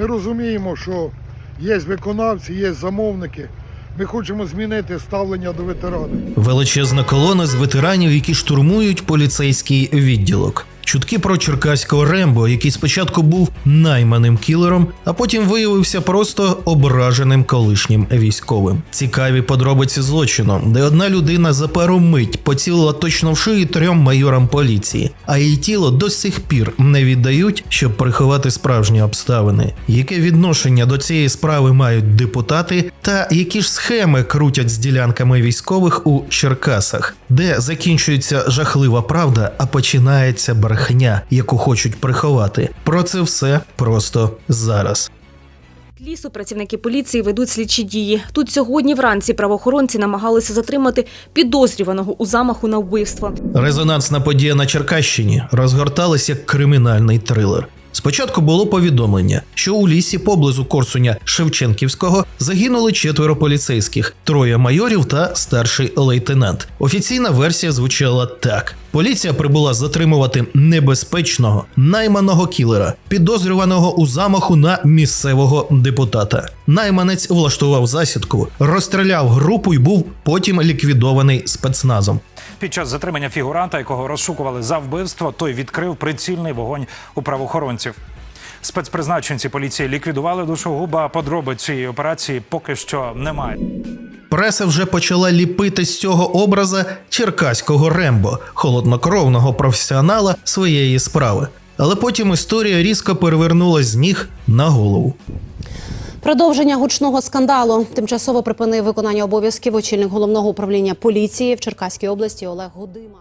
Ми розуміємо, що є виконавці, є замовники. Ми хочемо змінити ставлення до ветеранів. Величезна колона з ветеранів, які штурмують поліцейський відділок. Чутки про черкаського Рембо, який спочатку був найманим кілером, а потім виявився просто ображеним колишнім військовим. Цікаві подробиці злочину, де одна людина за пару мить поцілила точно в шиї трьом майорам поліції, а її тіло до сих пір не віддають, щоб приховати справжні обставини. Яке відношення до цієї справи мають депутати, та які ж схеми крутять з ділянками військових у Черкасах, де закінчується жахлива правда, а починається брехня, яку хочуть приховати. Про це все просто зараз. Лісу працівники поліції ведуть слідчі дії. Тут сьогодні вранці правоохоронці намагалися затримати підозрюваного у замаху на вбивство. Резонансна подія на Черкащині розгорталася як кримінальний трилер. Спочатку було повідомлення, що у лісі поблизу Корсуня Шевченківського загинули четверо поліцейських, троє майорів та старший лейтенант. Офіційна версія звучала так: поліція прибула затримувати небезпечного найманого кілера, підозрюваного у замаху на місцевого депутата. Найманець влаштував засідку, розстріляв групу і був потім ліквідований спецназом. Під час затримання фігуранта, якого розшукували за вбивство, той відкрив прицільний вогонь у правоохоронців. Спецпризначенці поліції ліквідували душогуба. Подробиць цієї операції поки що немає. Преса вже почала ліпити з цього образа черкаського Рембо, холоднокровного професіонала своєї справи. Але потім історія різко перевернулась з ніг на голову. Продовження гучного скандалу тимчасово припинив виконання обов'язків очільник головного управління поліції в Черкаській області Олег Гудима.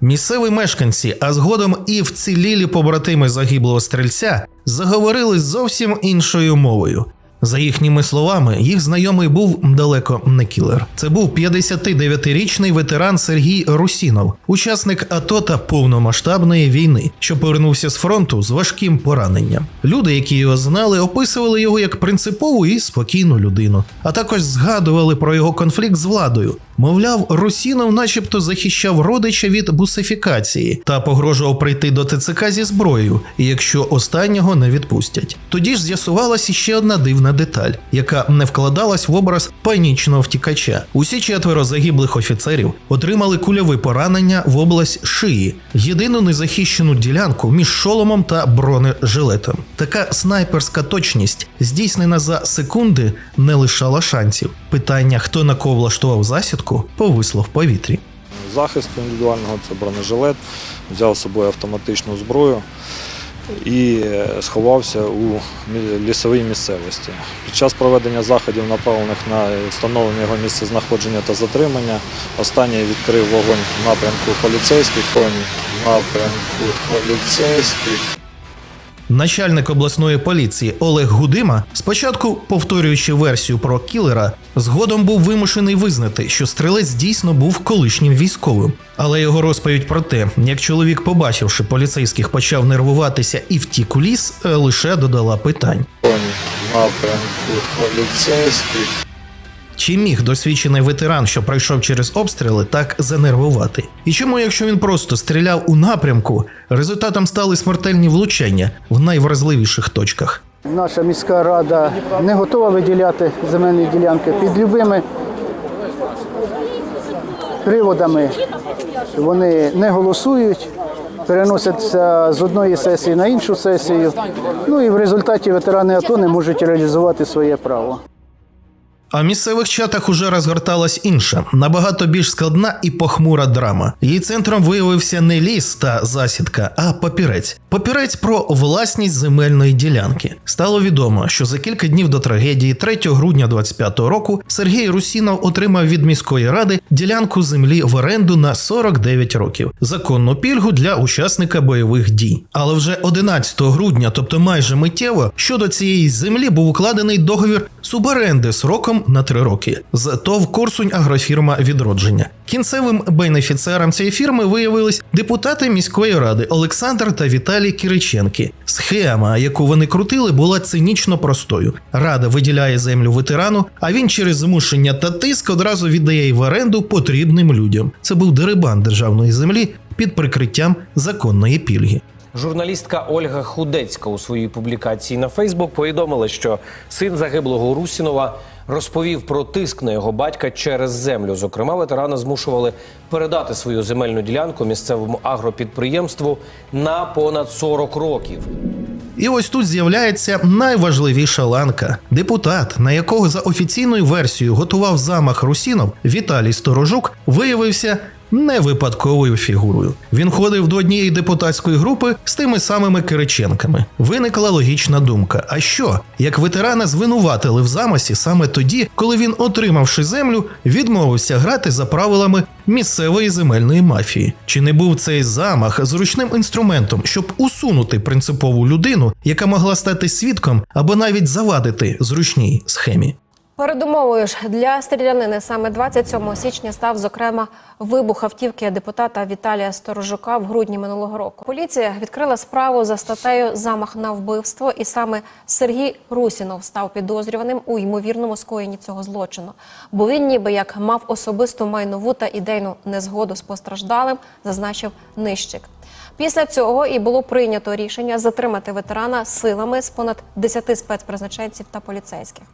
Місцеві мешканці, а згодом і вцілілі побратими загиблого стрільця, заговорили зовсім іншою мовою. За їхніми словами, їх знайомий був далеко не кілер. Це був 59-річний ветеран Сергій Русінов, учасник АТО та повномасштабної війни, що повернувся з фронту з важким пораненням. Люди, які його знали, описували його як принципову і спокійну людину, а також згадували про його конфлікт з владою. Мовляв, Русінов, начебто, захищав родича від бусифікації та погрожував прийти до ТЦК зі зброєю, якщо останнього не відпустять. Тоді ж з'ясувалася ще одна дивна деталь, яка не вкладалась в образ панічного втікача. Усі четверо загиблих офіцерів отримали кульові поранення в область шиї, єдину незахищену ділянку між шоломом та бронежилетом. Така снайперська точність, здійснена за секунди, не лишала шансів. Питання, хто на кого влаштував засідку, повисло в повітрі. захисту індивідуального, це бронежилет, взяв з собою автоматичну зброю і е, сховався у лісовій місцевості. Під час проведення заходів, направлених на встановлення його місця знаходження та затримання, останній відкрив вогонь в напрямку поліцейських, в напрямку поліцейських. Начальник обласної поліції Олег Гудима, спочатку повторюючи версію про кілера, згодом був вимушений визнати, що стрілець дійсно був колишнім військовим. Але його розповідь про те, як чоловік, побачивши поліцейських, почав нервуватися і втік у ліс, е, лише додала питань. Напрямку поліцейських. Чи міг досвідчений ветеран, що пройшов через обстріли, так занервувати? І чому, якщо він просто стріляв у напрямку, результатом стали смертельні влучання в найвразливіших точках? Наша міська рада не готова виділяти земельні ділянки під любими приводами. Вони не голосують, переносяться з одної сесії на іншу сесію. Ну і в результаті ветерани АТО не можуть реалізувати своє право. А в місцевих чатах уже розгорталась інша, набагато більш складна і похмура драма. Її центром виявився не ліс та засідка, а папірець. Папірець про власність земельної ділянки. Стало відомо, що за кілька днів до трагедії, 3 грудня 25-го року, Сергій Русінов отримав від міської ради ділянку землі в оренду на 49 років, законну пільгу для учасника бойових дій. Але вже 11 грудня, тобто майже миттєво, щодо цієї землі був укладений договір суборенди сроком на 3 роки з ТОВ Корсунь агрофірма відродження. Кінцевим бенефіціаром цієї фірми виявились депутати міської ради Олександр та Віталій Кириченки. Схема, яку вони крутили, була цинічно простою. Рада виділяє землю ветерану, а він через змушення та тиск одразу віддає її в оренду потрібним людям. Це був дерибан державної землі під прикриттям законної пільги. Журналістка Ольга Худецька у своїй публікації на Фейсбук повідомила, що син загиблого Русінова розповів про тиск на його батька через землю. Зокрема, ветерана змушували передати свою земельну ділянку місцевому агропідприємству на понад 40 років. І ось тут з'являється найважливіша ланка. Депутат, на якого за офіційною версією готував замах Русінов, Віталій Сторожук, виявився не випадковою фігурою. Він ходив до однієї депутатської групи з тими самими Кириченками. Виникла логічна думка: а що, як ветерана звинуватили в замасі саме тоді, коли він, отримавши землю, відмовився грати за правилами місцевої земельної мафії? Чи не був цей замах зручним інструментом, щоб усунути принципову людину, яка могла стати свідком або навіть завадити зручній схемі? Передумовою ж для стрілянини саме 27 січня став зокрема вибух автівки депутата Віталія Сторожука в грудні минулого року. Поліція відкрила справу за статтею замах на вбивство, і саме Сергій Русінов став підозрюваним у ймовірному скоєнні цього злочину. Бо він, ніби як мав особисту майнову та ідейну незгоду з постраждалим, зазначив нищик. Після цього і було прийнято рішення затримати ветерана силами з понад 10 спецпризначенців та поліцейських.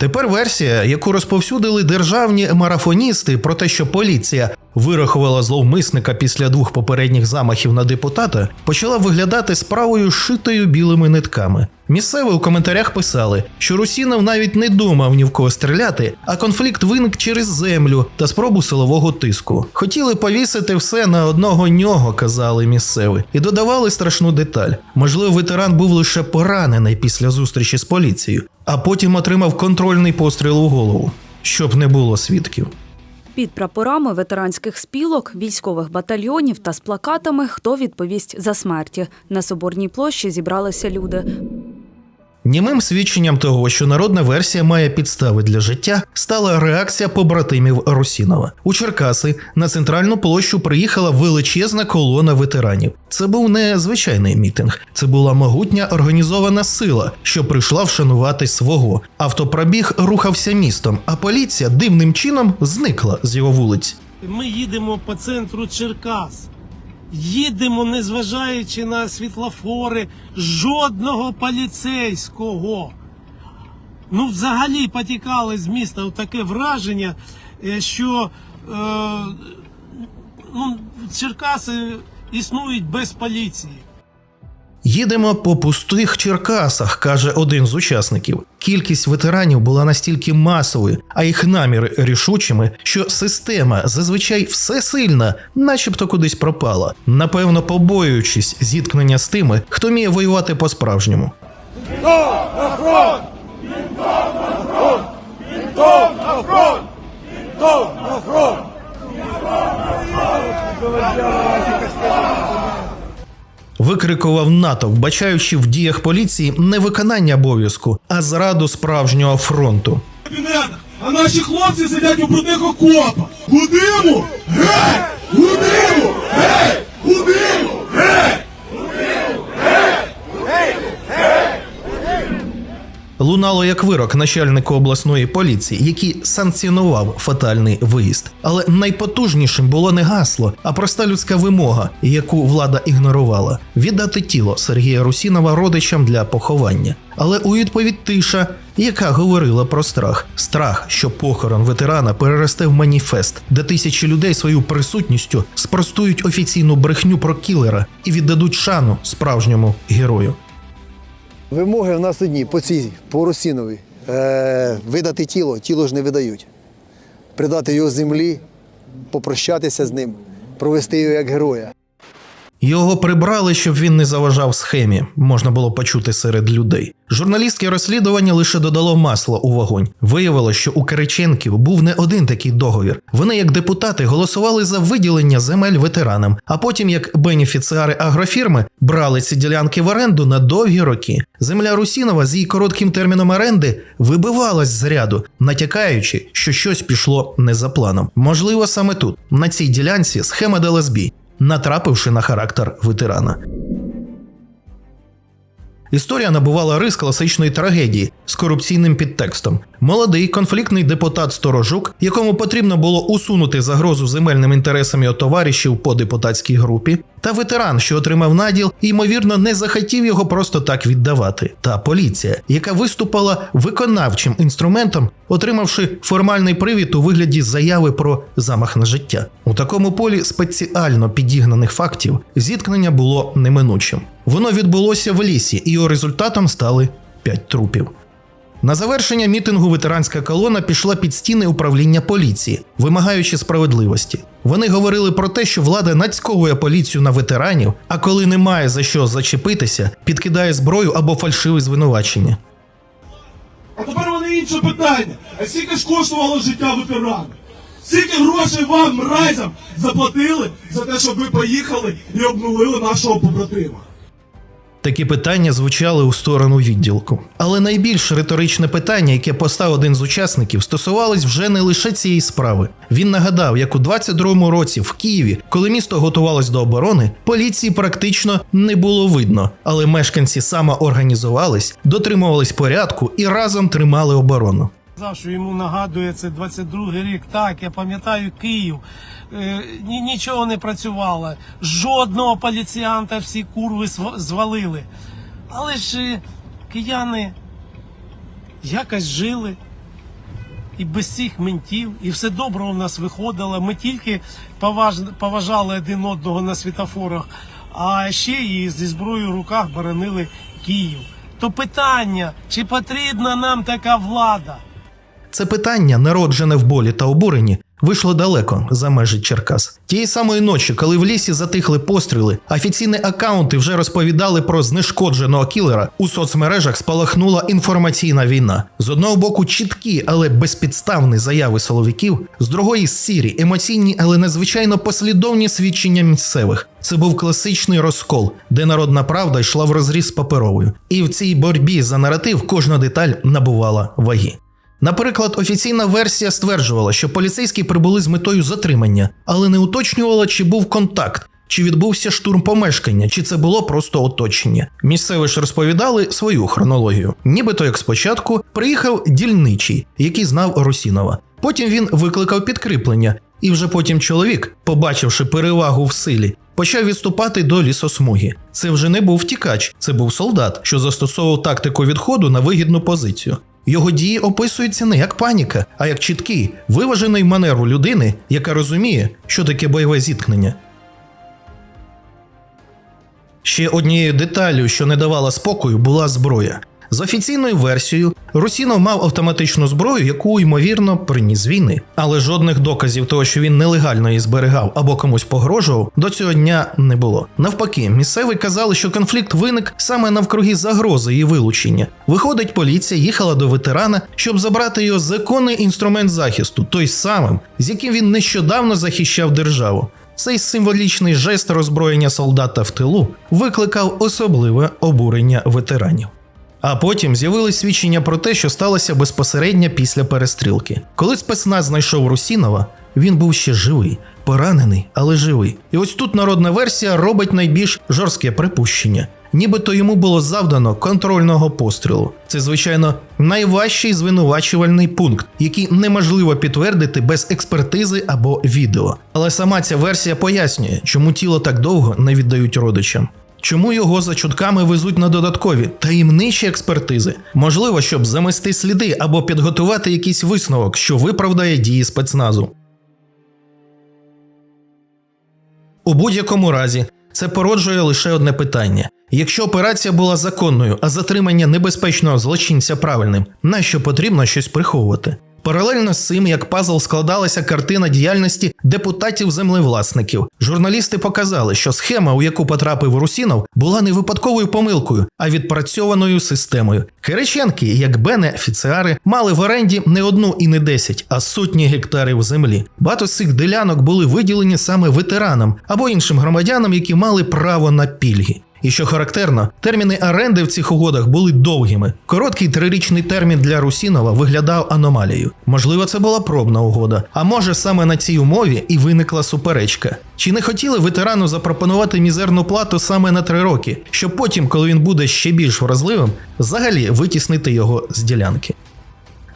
Тепер версія, яку розповсюдили державні марафоністи про те, що поліція вирахувала зловмисника після двох попередніх замахів на депутата, почала виглядати справою шитою білими нитками. Місцеві у коментарях писали, що Русінов навіть не думав ні в кого стріляти, а конфлікт виник через землю та спробу силового тиску. Хотіли повісити все на одного нього, казали місцеві, і додавали страшну деталь. Можливо, ветеран був лише поранений після зустрічі з поліцією, а потім отримав контрольний постріл у голову, щоб не було свідків. Під прапорами ветеранських спілок, військових батальйонів та з плакатами Хто відповість за смерті на соборній площі зібралися люди. Німим свідченням того, що народна версія має підстави для життя, стала реакція побратимів Русінова. У Черкаси на центральну площу приїхала величезна колона ветеранів. Це був не звичайний мітинг, це була могутня організована сила, що прийшла вшанувати свого. Автопробіг рухався містом, а поліція дивним чином зникла з його вулиць. Ми їдемо по центру Черкас. Їдемо, незважаючи на світлофори, жодного поліцейського. Ну, взагалі потікали з міста таке враження, е, що е, ну, Черкаси існують без поліції. Їдемо по пустих Черкасах, каже один з учасників. Кількість ветеранів була настільки масовою, а їх наміри рішучими, що система зазвичай всесильна, начебто кудись пропала, напевно, побоюючись зіткнення з тими, хто вміє воювати по-справжньому. Викрикував натовп, бачаючи в діях поліції не виконання обов'язку, а зраду справжнього фронту. а наші хлопці сидять у брудних окопах. Гудимо! Гей! Гудимо! Гей! Гудимо! Гей! Лунало як вирок начальнику обласної поліції, який санкціонував фатальний виїзд. Але найпотужнішим було не гасло, а проста людська вимога, яку влада ігнорувала: віддати тіло Сергія Русінова родичам для поховання. Але у відповідь тиша, яка говорила про страх, страх, що похорон ветерана переросте в маніфест, де тисячі людей свою присутністю спростують офіційну брехню про кілера і віддадуть шану справжньому герою. Вимоги в нас одні по цій, по Русінові. Е, видати тіло, тіло ж не видають. Придати його землі, попрощатися з ним, провести його як героя. Його прибрали, щоб він не заважав схемі, можна було почути серед людей. Журналістське розслідування лише додало масло у вогонь. Виявилося, що у Кириченків був не один такий договір. Вони, як депутати, голосували за виділення земель ветеранам, а потім, як бенефіціари агрофірми, брали ці ділянки в оренду на довгі роки. Земля Русінова з її коротким терміном оренди вибивалась з ряду, натякаючи, що щось пішло не за планом. Можливо, саме тут, на цій ділянці, схема дала збій натрапивши на характер ветерана. Історія набувала рис класичної трагедії з корупційним підтекстом. Молодий конфліктний депутат Сторожук, якому потрібно було усунути загрозу земельним інтересам його товаришів по депутатській групі, Та ветеран, що отримав наділ, ймовірно, не захотів його просто так віддавати. Та поліція, яка виступала виконавчим інструментом, отримавши формальний привід у вигляді заяви про замах на життя. У такому полі спеціально підігнаних фактів зіткнення було неминучим. Воно відбулося в лісі, і його результатом стали п'ять трупів. На завершення мітингу ветеранська колона пішла під стіни управління поліції, вимагаючи справедливості. Вони говорили про те, що влада нацьковує поліцію на ветеранів, а коли немає за що зачепитися, підкидає зброю або фальшиві звинувачення. А тепер мене інше питання. А скільки ж коштувало життя ветерана? Скільки грошей вам, мразям, заплатили за те, щоб ви поїхали і обнулили нашого побратима? Такі питання звучали у сторону відділку. Але найбільш риторичне питання, яке постав один з учасників, стосувалось вже не лише цієї справи. Він нагадав, як у 22-му році в Києві, коли місто готувалось до оборони, поліції практично не було видно, але мешканці самоорганізувались, дотримувались порядку і разом тримали оборону. Сказав, що йому нагадує це 22-й рік. Так, я пам'ятаю Київ. Е, нічого не працювало. Жодного поліціянта всі курви звалили. Але ж е, кияни якось жили. І без цих ментів, і все добре у нас виходило. Ми тільки поваж... поважали один одного на світофорах, а ще і зі зброєю в руках боронили Київ. То питання, чи потрібна нам така влада? Це питання, народжене в болі та обуренні, вийшло далеко за межі Черкас. Тієї самої ночі, коли в лісі затихли постріли, офіційні акаунти вже розповідали про знешкодженого кілера. У соцмережах спалахнула інформаційна війна. З одного боку, чіткі, але безпідставні заяви силовиків, з другої сірі, емоційні, але надзвичайно послідовні свідчення місцевих. Це був класичний розкол, де народна правда йшла в розріз з паперовою. І в цій боротьбі за наратив кожна деталь набувала ваги. Наприклад, офіційна версія стверджувала, що поліцейські прибули з метою затримання, але не уточнювала, чи був контакт, чи відбувся штурм помешкання, чи це було просто оточення. Місцеві ж розповідали свою хронологію. Нібито як спочатку приїхав дільничий, який знав Русінова. Потім він викликав підкріплення, і вже потім чоловік, побачивши перевагу в силі, почав відступати до лісосмуги. Це вже не був втікач, це був солдат, що застосовував тактику відходу на вигідну позицію. Його дії описуються не як паніка, а як чіткий, виважений манеру людини, яка розуміє, що таке бойове зіткнення. Ще однією деталлю, що не давала спокою, була зброя. За офіційною версією, Русінов мав автоматичну зброю, яку ймовірно приніс з війни, але жодних доказів того, що він нелегально її зберігав або комусь погрожував, до цього дня не було. Навпаки, місцеві казали, що конфлікт виник саме навкруги загрози і вилучення. Виходить, поліція їхала до ветерана, щоб забрати його законний інструмент захисту, той самим, з яким він нещодавно захищав державу. Цей символічний жест роззброєння солдата в тилу викликав особливе обурення ветеранів. А потім з'явились свідчення про те, що сталося безпосередньо після перестрілки. Коли спецназ знайшов Русінова, він був ще живий, поранений, але живий. І ось тут народна версія робить найбільш жорстке припущення. Нібито йому було завдано контрольного пострілу. Це, звичайно, найважчий звинувачувальний пункт, який неможливо підтвердити без експертизи або відео. Але сама ця версія пояснює, чому тіло так довго не віддають родичам. Чому його за чутками везуть на додаткові таємничі експертизи? Можливо, щоб замести сліди або підготувати якийсь висновок, що виправдає дії спецназу. У будь-якому разі це породжує лише одне питання: якщо операція була законною, а затримання небезпечного злочинця правильним, нащо потрібно щось приховувати? Паралельно з цим, як пазл складалася картина діяльності депутатів-землевласників, журналісти показали, що схема, у яку потрапив Русінов, була не випадковою помилкою, а відпрацьованою системою. Кириченки, як бенефіціари, мали в оренді не одну і не десять, а сотні гектарів землі. Багато з цих ділянок були виділені саме ветеранам або іншим громадянам, які мали право на пільги. І що характерно, терміни оренди в цих угодах були довгими. Короткий трирічний термін для Русінова виглядав аномалією. Можливо, це була пробна угода. А може саме на цій умові і виникла суперечка. Чи не хотіли ветерану запропонувати мізерну плату саме на три роки, щоб потім, коли він буде ще більш вразливим, взагалі витіснити його з ділянки?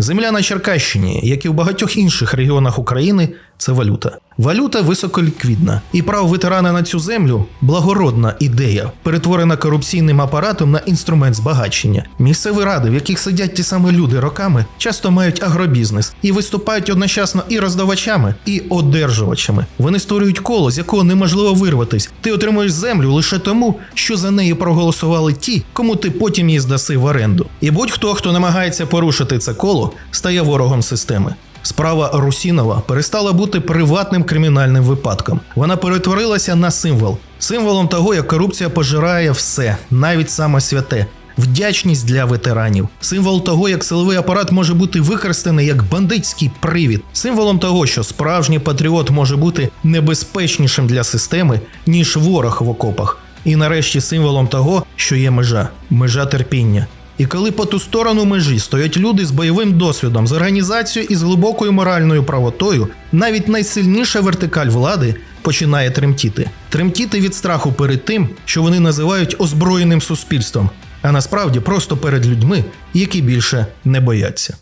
Земля на Черкащині, як і в багатьох інших регіонах України, це валюта. Валюта високоліквідна, і право ветерана на цю землю благородна ідея, перетворена корупційним апаратом на інструмент збагачення. Місцеві ради, в яких сидять ті самі люди роками, часто мають агробізнес і виступають одночасно і роздавачами, і одержувачами. Вони створюють коло, з якого неможливо вирватись. Ти отримуєш землю лише тому, що за неї проголосували ті, кому ти потім її здаси в оренду. І будь-хто, хто намагається порушити це коло, стає ворогом системи. Справа Русінова перестала бути приватним кримінальним випадком. Вона перетворилася на символ, символом того, як корупція пожирає все, навіть саме святе. Вдячність для ветеранів, символ того, як силовий апарат може бути використаний як бандитський привід, символом того, що справжній патріот може бути небезпечнішим для системи, ніж ворог в окопах. І нарешті символом того, що є межа, межа терпіння. І коли по ту сторону межі стоять люди з бойовим досвідом, з організацією і з глибокою моральною правотою, навіть найсильніша вертикаль влади починає тремтіти. Тремтіти від страху перед тим, що вони називають озброєним суспільством, а насправді просто перед людьми, які більше не бояться.